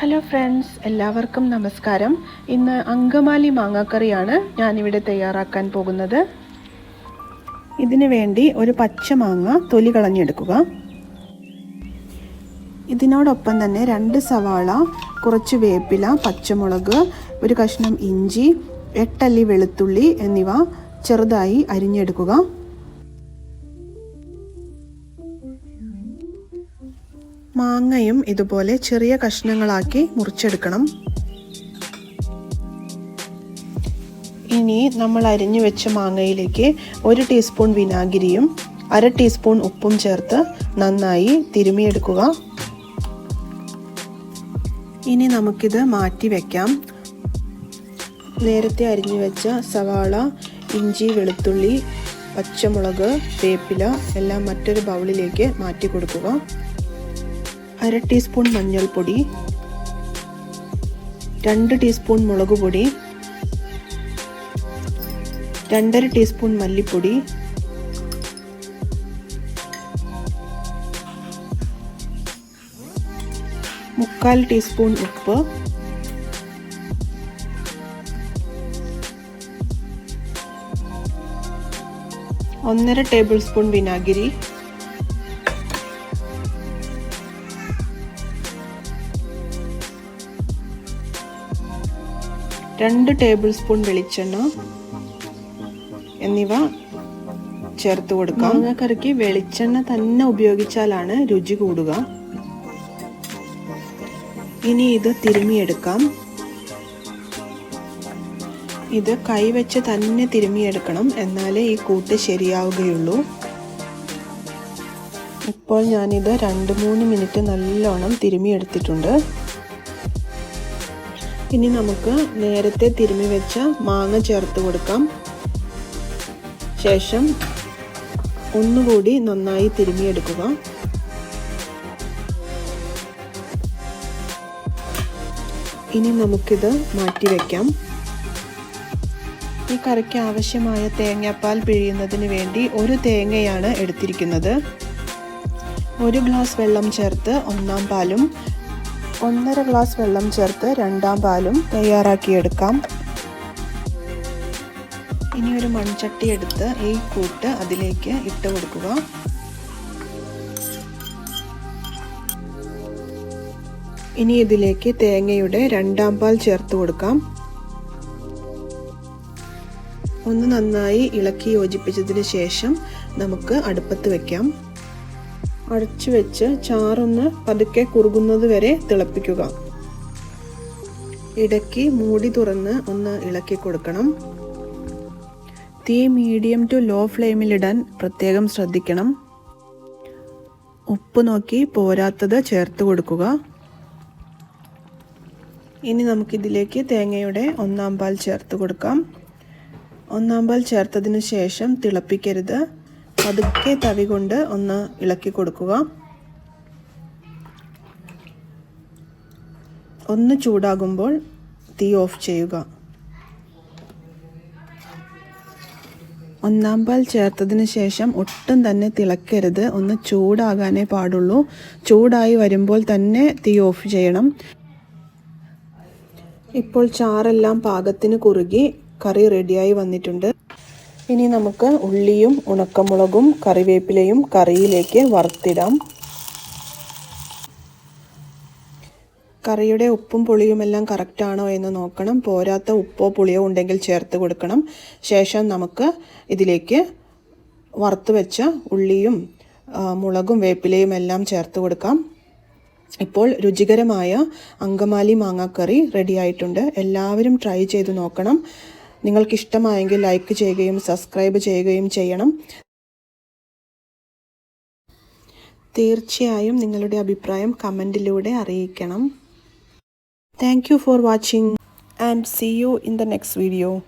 Hello friends എല്ലാവർക്കും നമസ്കാരം. ഇന്ന് അങ്കമാലി മാങ്ങാക്കറിയാണ് ഞാനിവിടെ തയ്യാറാക്കാൻ പോകുന്നത്. ഇതിനു വേണ്ടി ഒരു പച്ച മാങ്ങ തൊലി കളഞ്ഞെടുക്കുക. ഇതിനോടൊപ്പം തന്നെ രണ്ട് സവാള കുറച്ച് വേപ്പില പച്ചമുളക് ഒരു കഷ്ണം ഇഞ്ചി എട്ടല്ലി വെളുത്തുള്ളി എന്നിവ ചെറുതായി അരിഞ്ഞെടുക്കുക. മാങ്ങയും ഇതുപോലെ ചെറിയ കഷ്ണങ്ങളാക്കി മുറിച്ചെടുക്കണം. ഇനി നമ്മൾ അരിഞ്ഞു വെച്ച മാങ്ങയിലേക്ക് ഒരു ടീസ്പൂൺ വിനാഗിരിയും അര ടീസ്പൂൺ ഉപ്പും ചേർത്ത് നന്നായി തിരുമിയെടുക്കുക. ഇനി നമുക്കിത് മാറ്റി വയ്ക്കാം നേരത്തെ അരിഞ്ഞു വെച്ച സവാള ഇഞ്ചി വെളുത്തുള്ളി പച്ചമുളക് വേപ്പില എല്ലാം മറ്റൊരു ബൗളിലേക്ക് മാറ്റി കൊടുക്കുക. അര ടീസ്പൂൺ മഞ്ഞൾപ്പൊടി രണ്ട് ടീസ്പൂൺ മുളക് പൊടി രണ്ടര ടീസ്പൂൺ മല്ലിപ്പൊടി മുക്കാൽ ടീസ്പൂൺ ഉപ്പ് ഒന്നര ടേബിൾ സ്പൂൺ വിനാഗിരി രണ്ട് ടേബിൾ സ്പൂൺ വെളിച്ചെണ്ണ എന്നിവ ചേർത്ത് കൊടുക്കാം. മാങ്ങാക്കറിക്ക് വെളിച്ചെണ്ണ തന്നെ ഉപയോഗിച്ചാലാണ് രുചി കൂടുക. ഇനി ഇത് തിരുമിയെടുക്കാം ഇത് കൈവച്ച് തന്നെ തിരുമിയെടുക്കണം എന്നാലേ ഈ കൂട്ട് ശരിയാവുകയുള്ളൂ. ഇപ്പോൾ ഞാനിത് രണ്ട് മൂന്ന് മിനിറ്റ് നല്ലോണം തിരുമിയെടുത്തിട്ടുണ്ട് ഇനി നമുക്ക് നേരത്തെ തിരുമി വെച്ച മാങ്ങ ചേർത്ത് കൊടുക്കാം. ശേഷം ഒന്നുകൂടി നന്നായി തിരുമിയെടുക്കുക ഇനി നമുക്കിത് മാറ്റി വയ്ക്കാം ഈ കറിക്ക് ആവശ്യമായ തേങ്ങാപ്പാൽ പിഴിയുന്നതിന് വേണ്ടി ഒരു തേങ്ങയാണ് എടുത്തിരിക്കുന്നത്. ഒരു ഗ്ലാസ് വെള്ളം ചേർത്ത് ഒന്നാം പാലും ഒന്നര ഗ്ലാസ് വെള്ളം ചേർത്ത് രണ്ടാം പാലും തയ്യാറാക്കിയെടുക്കാം. ഇനി ഒരു മൺചട്ടി എടുത്ത് ഈ കൂട്ട് അതിലേക്ക് ഇട്ട് കൊടുക്കുക. ഇനി ഇതിലേക്ക് തേങ്ങയുടെ രണ്ടാം പാൽ ചേർത്ത് കൊടുക്കാം. ഒന്ന് നന്നായി ഇളക്കി യോജിപ്പിച്ചതിന് ശേഷം നമുക്ക് അടുപ്പത്ത് വെക്കാം. അടച്ചു വെച്ച് ചാറൊന്ന് പതുക്കെ കുറുകുന്നത് വരെ തിളപ്പിക്കുക. ഇടയ്ക്ക് മൂടി തുറന്ന് ഒന്ന് ഇളക്കി കൊടുക്കണം. തീ മീഡിയം ടു ലോ ഫ്ലെയിമിലിടാൻ പ്രത്യേകം ശ്രദ്ധിക്കണം. ഉപ്പ് നോക്കി പോരാത്തത് ചേർത്ത് കൊടുക്കുക. ഇനി നമുക്കിതിലേക്ക് തേങ്ങയുടെ ഒന്നാം പാൽ ചേർത്ത് കൊടുക്കാം. ഒന്നാം പാൽ ചേർത്തതിന് ശേഷം തിളപ്പിക്കരുത്. പതുക്കെ തവി കൊണ്ട് ഒന്ന് ഇളക്കി കൊടുക്കുക. ഒന്ന് ചൂടാകുമ്പോൾ തീ ഓഫ് ചെയ്യുക. ഒന്നാം പാൽ ചേർത്തതിന് ശേഷം ഒട്ടും തന്നെ തിളക്കരുത്. ഒന്ന് ചൂടാകാനേ പാടുള്ളൂ. ചൂടായി വരുമ്പോൾ തന്നെ തീ ഓഫ് ചെയ്യണം. ഇപ്പോൾ ചാറെല്ലാം പാകത്തിന് കുറുകി കറി റെഡിയായി വന്നിട്ടുണ്ട്. ഇനി നമുക്ക് ഉള്ളിയും ഉണക്കമുളകും കറിവേപ്പിലയും കറിയിലേക്ക് വറുത്തിടാം. കറിയുടെ ഉപ്പും പുളിയുമെല്ലാം കറക്റ്റ് ആണോ എന്ന് നോക്കണം. പോരാത്ത ഉപ്പോ പുളിയോ ഉണ്ടെങ്കിൽ ചേർത്ത് കൊടുക്കണം. ശേഷം നമുക്ക് ഇതിലേക്ക് വറുത്ത് വെച്ച ഉള്ളിയും മുളകും വേപ്പിലയും എല്ലാം ചേർത്ത് കൊടുക്കാം. ഇപ്പോൾ രുചികരമായ അങ്കമാലി മാങ്ങാക്കറി റെഡി ആയിട്ടുണ്ട്. എല്ലാവരും ട്രൈ ചെയ്ത് നോക്കണം. നിങ്ങൾക്ക് ഇഷ്ടമായെങ്കിൽ ലൈക്ക് ചെയ്യുകയും സബ്സ്ക്രൈബ് ചെയ്യുകയും ചെയ്യണം. തീർച്ചയായും നിങ്ങളുടെ അഭിപ്രായം കമന്റിലൂടെ അറിയിക്കണം. Thank you for watching and see you in the next video.